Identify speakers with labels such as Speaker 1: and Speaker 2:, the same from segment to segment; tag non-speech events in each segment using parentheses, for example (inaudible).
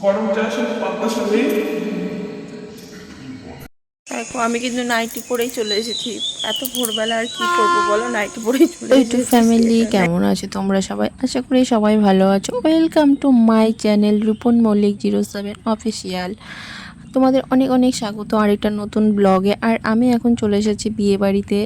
Speaker 1: গরম চার সাথে পাতলা সাথে
Speaker 2: দেখো আমি কিন্তু নাইটি পরেই চলে এসেছি। এত ভোরবেলা আর কি করব বলো? নাইটি পরেই চলে এসেছি।
Speaker 3: ফ্যামিলি কেমন আছো? তোমরা সবাই? আশা করি সবাই ভালো আছো। Welcome to my channel Rupan Mallick zero seven official তোমাদের অনেক অনেক স্বাগত। আরেকটা নতুন ব্লগে আর আমি এখন চলে এসেছি বিয়ে বাড়িতে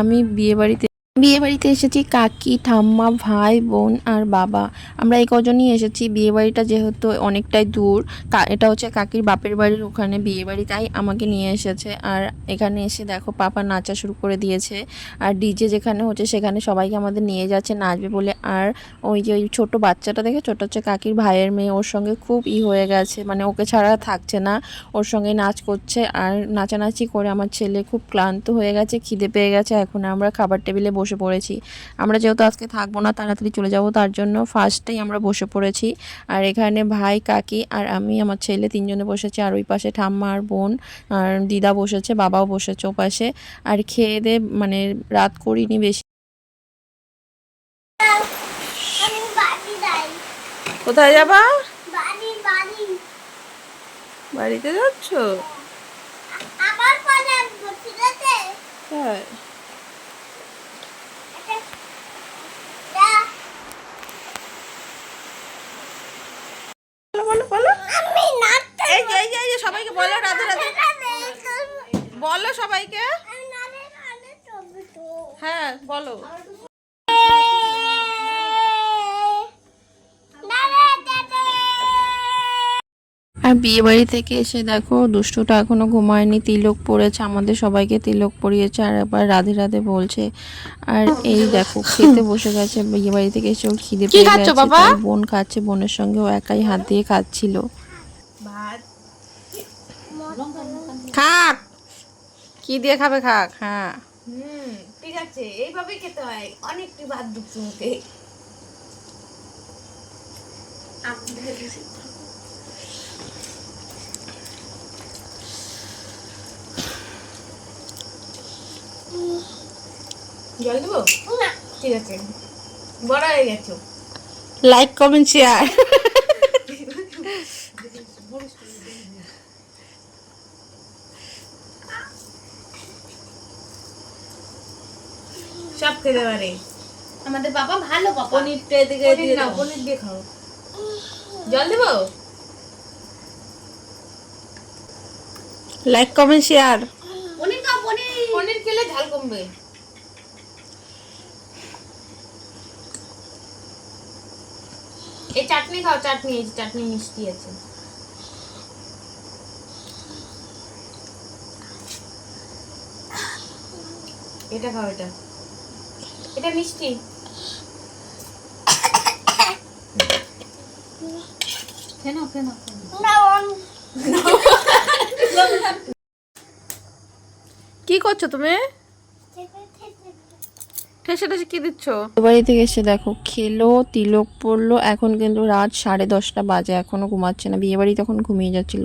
Speaker 3: আমি বিয়ে বাড়িতে বিয়ে বাড়িতে এসেছি কাকি, ঠাম্মা, ভাই, বোন আর বাবা। আমরা এই কজনই এসেছি। বিয়ে বাড়িটা যেহেতু অনেকটাই দূর এটা হচ্ছে কাকির বাপের বাড়ির ওখানে বিয়ে বাড়ি তাই আমাকে নিয়ে এসেছে। আর এখানে এসে দেখো, পাপা নাচা শুরু করে দিয়েছে। আর ডিজে যেখানে হচ্ছে, সেখানে সবাইকে আমাদের নিয়ে যাচ্ছে, নাচবে বলে। আর ওই যে ওই ছোটো বাচ্চাটা দেখে, ছোটো হচ্ছে কাকির ভাইয়ের মেয়ে, ওর সঙ্গে খুব ই হয়ে গেছে। মানে ওকে ছাড়া থাকছে না। ওর সঙ্গে নাচ করছে। আর নাচানাচি করে আমার ছেলে খুব ক্লান্ত হয়ে গেছে, খিদে পেয়ে গেছে। এখন আমরা খাবার টেবিলে বসে পড়েছি। আমরা যেহেতু আজকে থাকব না তাড়াতাড়ি চলে যাব তার জন্য ফার্স্টেই আমরা বসে পড়েছি। আর এখানে ভাই কাকি আর আমি আমার ছেলে তিনজনে বসেছি। আর ওই পাশে ঠাম্মা আর বোন আর দিদা বসেছে বাবাও বসেছে ও পাশে। আর খেয়ে দে মানে রাত করিনি বেশি।
Speaker 2: কোথায় যাবা?
Speaker 4: বাড়ি বাড়ি।
Speaker 2: বাড়িতে যাচ্ছ?
Speaker 4: আবার পরে
Speaker 2: হ্যাঁ
Speaker 4: তা
Speaker 2: বলো বলো বলো
Speaker 4: আমি নাচতে
Speaker 2: এই যে এই যে এই যে সবাইকে বলো রাধে রাধে
Speaker 4: আমি
Speaker 2: বলো সবাইকে
Speaker 4: নালে নালে ছবি তো
Speaker 2: হ্যাঁ বলো
Speaker 4: নালে দাদা
Speaker 3: আর বিয়ে বাড়ি থেকে এসে দেখো দুষ্টুটা এখনও ঘুমায়নি তিলক পড়েছে আমাদের সবাইকে তিলক পরিয়েছে আর একবার রাধে রাধে বলছে। আর এই দেখো খেতে বসে গেছে বিয়ে বাড়ি থেকে এসে ওর খিদে পেয়ে গেছে বোন খাচ্ছে বোনের সঙ্গে ও একাই হাত দিয়ে খাচ্ছিল।
Speaker 2: খাক কি দিয়ে খাবে খাক হ্যাঁ।
Speaker 5: ঠিক আছে এইভাবেই খেতে হয় অনেকটি ভাত ঢুকছে মুখে। জল দেবো? ঠিক আছে। বড় হয়ে গেছো।
Speaker 2: লাইক কমেন্ট শেয়ার
Speaker 5: সব খেতে পারে।
Speaker 6: আমাদের বাবা ভালো বাবা
Speaker 5: পনিরটা এদিকে দিয়ে দাও। পনির দিয়ে খাও। জল দেবো?
Speaker 2: লাইক কমেন্ট শেয়ার
Speaker 6: পনির
Speaker 5: খেলে ঝাল কমবে। এই চাটনি খাও চাটনি এই চাটনি মিষ্টি আছে। এটা খাও এটা। এটা মিষ্টি।
Speaker 6: কেন কেন (laughs) (laughs)
Speaker 2: কি করছ তুমি? ঠেসে ঠেসে কি দিচ্ছ?
Speaker 3: বাড়ি থেকে এসে দেখো খেলো তিলক পড়ল এখন কিন্তু রাত সাড়ে দশটা বাজে এখনও ঘুমাচ্ছে না বিয়ে বাড়ি তখন ঘুমিয়ে যাচ্ছিল।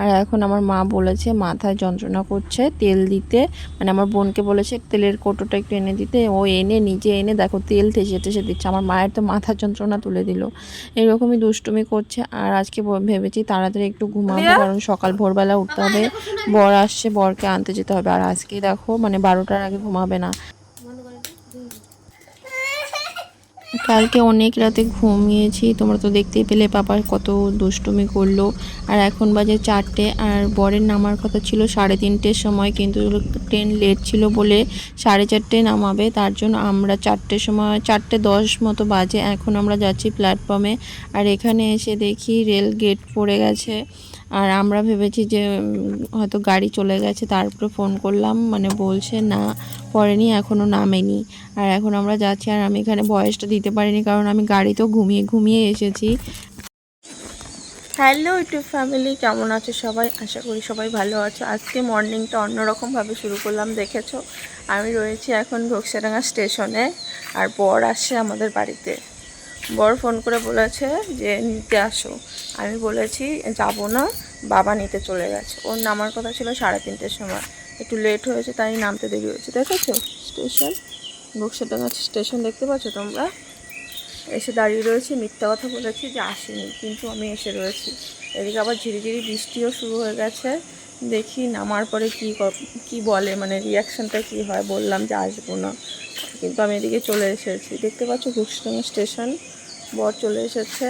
Speaker 3: আর এখন আমার মা বলেছে মাথায় যন্ত্রণা করছে তেল দিতে মানে আমার বোনকে বলেছে তেলের কোটোটা একটু এনে দিতে ও এনে নিজে এনে দেখো তেল ঠেসে ঠেসে দিচ্ছে আমার মায়ের তো মাথার যন্ত্রণা তুলে দিল। এরকমই দুষ্টুমি করছে আর আজকে ভেবেছি তাড়াতাড়ি একটু ঘুমাবো কারণ সকাল ভোরবেলা উঠতে হবে বর আসছে বরকে আনতে যেতে হবে আর আজকে দেখো মানে বারোটার আগে ঘুমাবে না। কালকে অনেক রাতে ঘুমিয়েছি। তোমরা তো দেখতেই পেলে পাপা কত দুষ্টুমি করল। আর এখন বাজে চারটে আর বরের নামার কথা ছিল সাড়ে তিনটের সময় কিন্তু ট্রেন লেট ছিল বলে সাড়ে চারটে নামাবে। তার জন্য আমরা চারটের সময়, চারটে দশ মতো বাজে। এখন আমরা যাচ্ছি প্ল্যাটফর্মে আর এখানে এসে দেখি রেল গেট পড়ে গেছে। আর আমরা ভেবেছি যে হয়তো গাড়ি চলে গেছে তারপরে ফোন করলাম মানে বলছে, না, পড়েনি এখনও নামেনি। আর এখন আমরা যাচ্ছি, আর আমি এখানে ভয়েসটা দিতে পারিনি, কারণ আমি গাড়িতেও ঘুমিয়ে ঘুমিয়ে এসেছি।
Speaker 2: হ্যালো, ইউটিউব ফ্যামিলি, কেমন আছো সবাই? আশা করি সবাই ভালো আছো। আজকে মর্নিংটা অন্যরকমভাবে শুরু করলাম, দেখেছ? আমি রয়েছি এখন ঘোকসাডাঙ্গা স্টেশনে, আর বর আসছে আমাদের বাড়িতে। বর ফোন করে বলেছে যে, নিতে আসো। আমি বলেছি, যাব না, বাবা নিতে চলে গেছে। ওর নামার কথা ছিল সাড়ে তিনটের সময়। একটু লেট হয়েছে, তাই নামতে দেরি হয়েছে। দেখেছ? স্টেশন ঘোকসাডাঙ্গা স্টেশন দেখতে পাচ্ছ তোমরা? এসে দাঁড়িয়ে রয়েছি, মিথ্যা কথা বলেছি যে, আসেনি। কিন্তু আমি এসে রয়েছি। এদিকে আবার ঝিরিঝিরি বৃষ্টিও শুরু হয়ে গেছে। দেখি নামার পরে কী কি বলে মানে রিয়াকশানটা কি হয়? বললাম যে, আসব না। কিন্তু আমি এদিকে চলে এসেছি। দেখতে পাচ্ছ ঘুষডাঙ্গা স্টেশন বর চলে এসেছে।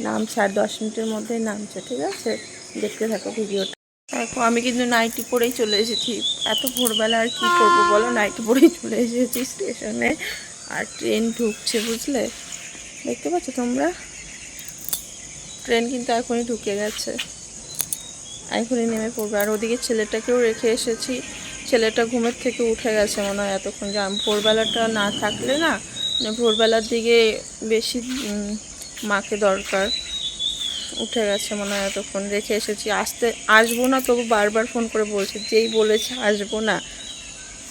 Speaker 2: নামছে আর দশ মিনিটের মধ্যেই নামছে, ঠিক আছে? দেখতে থাকো ভিডিওটা। দেখো, আমি কিন্তু নাইটি পরেই চলে এসেছি। এত ভোরবেলা আর কি করব বলো? নাইটি পরেই চলে এসেছি স্টেশনে। আর ট্রেন ঢুকছে, বুঝলে? দেখতে পাচ্ছ তোমরা? ট্রেন কিন্তু এখনই ঢুকে গেছে। এখনই নেমে পড়বে। আর ওদিকে ছেলেটাকেও রেখে এসেছি। ছেলেটা ঘুমের থেকে উঠে গেছে মনে হয় এতক্ষণ। যে আমি ভোরবেলাটা না থাকলে না ভোরবেলার দিকে বেশি মাকে দরকার। উঠে গেছে মনে হয় এতক্ষণ, রেখে এসেছি। আসতে, আসব না তবু বারবার ফোন করে বলছে, যেই বলেছে আসব না।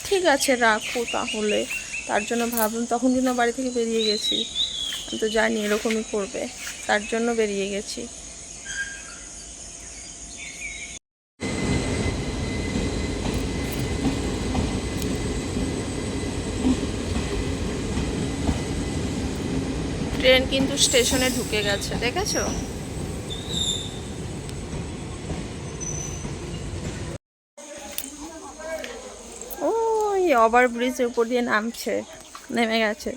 Speaker 2: ঠিক আছে, রাখো তাহলে। তার জন্য ভাবলাম, তখন কিন্তু বাড়ি থেকে বেরিয়ে গেছি। তো জানি এরকমই করবে। তার জন্য বেরিয়ে গেছি। ট্রেন কিন্তু স্টেশনে ঢুকে গেছে, দেখেছ? ওই ওভার ব্রিজের উপর দিয়ে নামছে, নেমে গেছে।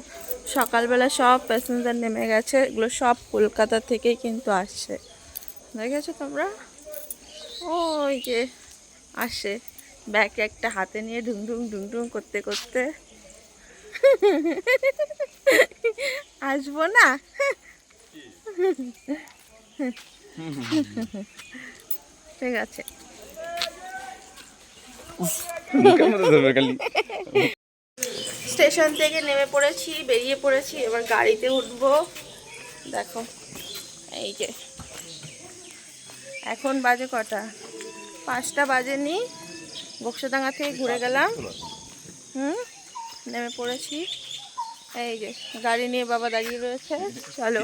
Speaker 2: সকালবেলা সব প্যাসেঞ্জার নেমে গেছে, এগুলো সব কলকাতা থেকেই কিন্তু আসছে। দেখেছ তোমরা? ওই যে আসে, ব্যাগ একটা হাতে নিয়ে ঢুং ঢুং ঢুং ঢুং করতে করতে। (laughs) আসব না? ঠিক আছে। স্টেশন থেকে নেমে পড়েছি বেরিয়ে পড়েছি এবার গাড়িতে উঠবো। দেখো এই যে। এখন বাজে কটা? পাঁচটা বাজেনি। বক্সাডাঙ্গা থেকে ঘুরে গেলাম। হুম নেমে পড়েছি। এই যে, গাড়ি নিয়ে বাবা দাঁড়িয়ে রয়েছে। চলো।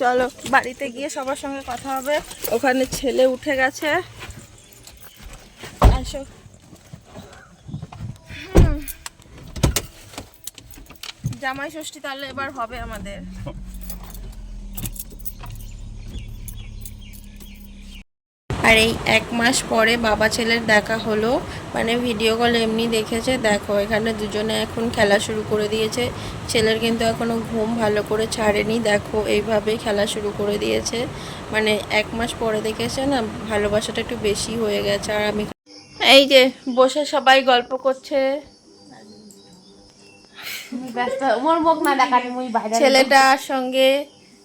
Speaker 2: চলো, বাড়িতে গিয়ে সবার সঙ্গে কথা হবে। ওখানে ছেলে উঠে গেছে। আসো। জামাই ষষ্ঠী তাহলে এবার হবে আমাদের। আর এই এক মাস পরে বাবা ছেলের দেখা হলো। মানে ভিডিও কল এমনি দেখেছে দেখো এখানে দুজনে এখন খেলা শুরু করে দিয়েছে। ছেলের কিন্তু এখনও ঘুম ভালো করে ছাড়েনি দেখো এইভাবে খেলা শুরু করে দিয়েছে। মানে এক মাস পরে দেখেছে না ভালোবাসাটা একটু বেশি হয়ে গেছে। আর আমি এই যে বসে সবাই গল্প করছে। ছেলেটার সঙ্গে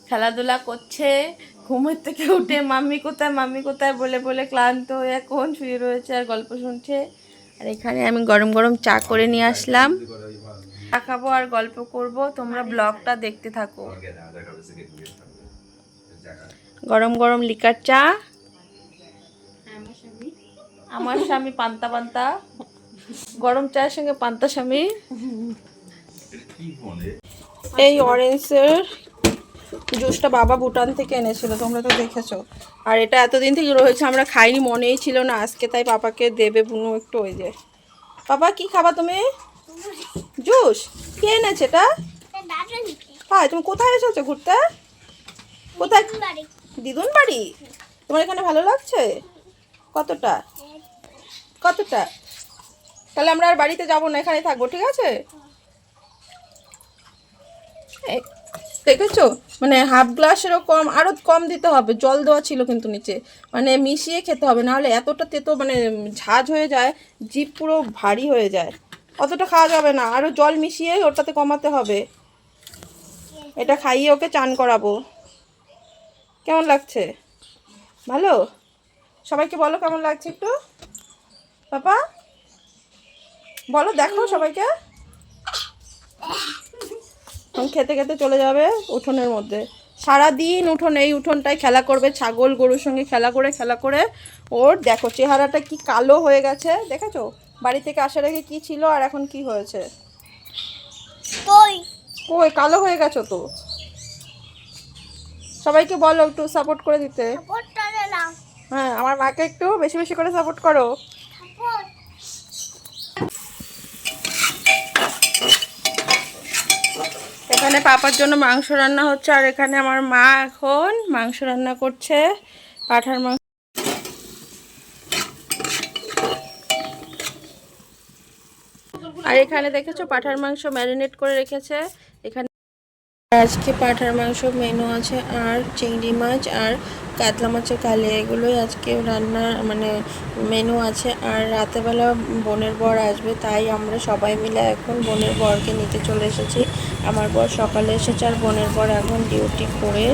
Speaker 2: খেলাধুলা করছে। ঘুমের থেকে উঠে মাম্মি কোথায় মাম্মি কোথায় বলে বলে ক্লান্ত হয়ে এখন শুয়ে রয়েছে আর গল্প শুনছে। আর এখানে আমি গরম গরম চা করে নিয়ে আসলাম। চা খাব আর গল্প করব। তোমরা ব্লগটা দেখতে থাকো। গরম গরম লিকার চা। আমার স্বামী পান্তা পান্তা। গরম চায়ের সঙ্গে পান্তা স্বামী। এই অরেঞ্জের জুসটা বাবা ভুটান থেকে এনেছিল, তোমরা তো দেখেছ। আর এটা এতদিন থেকে রয়েছে আমরা খাইনি, মনেই ছিল না। আজকে তাই পাপাকে দেবে বুনু একটু, ওই যে। পাপা, কি খাবা তুমি? জুস। কে এনেছে এটা? হ্যাঁ তুমি কোথায় এসেছ ঘুরতে? কোথায়? দিদুন বাড়ি তোমার এখানে ভালো লাগছে? কতটা? কতটা? তাহলে আমরা আর বাড়িতে যাব না এখানে থাকব, ঠিক আছে? দেখেছ? মানে হাফ গ্লাসেরও কম, আরও কম দিতে হবে। জল দেওয়া ছিল কিন্তু নিচে। মানে মিশিয়ে খেতে হবে, নাহলে এতটা তেতো মানে ঝাঁজ হয়ে যায় জিপ পুরো ভারী হয়ে যায়। অতটা খাওয়া যাবে না। আরও জল মিশিয়ে ওটাতে কমাতে হবে। এটা খাইয়ে ওকে চান করাবো। কেমন লাগছে? ভালো? সবাইকে বলো কেমন লাগছে একটু? পাপা? বলো, দেখো সবাইকে। এখন খেতে খেতে চলে যাবে উঠোনের মধ্যে। সারাদিন উঠোন এই উঠোনটায় খেলা করবে ছাগল গরুর সঙ্গে খেলা করে খেলা করে। ওর দেখো চেহারাটা কি কালো হয়ে গেছে দেখেছ? বাড়ি থেকে আসার আগে কি ছিল আর এখন কি হয়েছে?
Speaker 4: কই?
Speaker 2: কালো হয়ে গেছো তো? সবাইকে বলো একটু সাপোর্ট করে দিতে। হ্যাঁ আমার মাকে একটু বেশি বেশি করে সাপোর্ট করো
Speaker 4: সাপোর্ট
Speaker 2: এখানে পাপার জন্য মাংস রান্না হচ্ছে, আর এখানে আমার মা এখন মাংস রান্না করছে, পাঠার মাংস। আর এখানে দেখেছ পাঠার মাংস ম্যারিনেট করে রেখেছে, এখানে আজকে পাঠার মাংস মেনু আছে আর চিংড়ি মাছ আর কাতলা মাছের কালে, এগুলোই আজকে রান্না মানে মেনু আছে। আর রাতেবেলা বোনের বর আসবে, তাই আমরা সবাই মিলে এখন বোনের বরকে নিতে চলে এসেছি। আমার বর সকালে এসেছে, আর বোনের বর এখন ডিউটি করে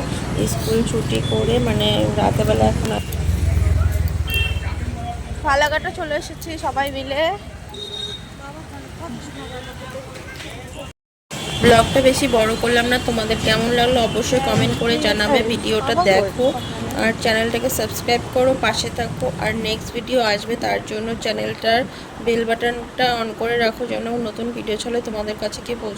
Speaker 2: স্কুল ছুটি করে মানে রাতেবেলা এখন ফালাকাটা চলে এসেছি সবাই মিলে। ব্লগটা বেশি বড় করলাম না, তোমাদের কেমন লাগল অবশ্যই কমেন্ট করে জানাবে, ভিডিওটা দেখো। আর চ্যানেলটাকে সাবস্ক্রাইব করো, পাশে থাকো। আর নেক্সট ভিডিও আসবে, তার জন্য চ্যানেলটার বেল বাটনটা অন করে রাখো, যেন নতুন ভিডিও চলে তোমাদের কাছে গিয়ে পৌঁছে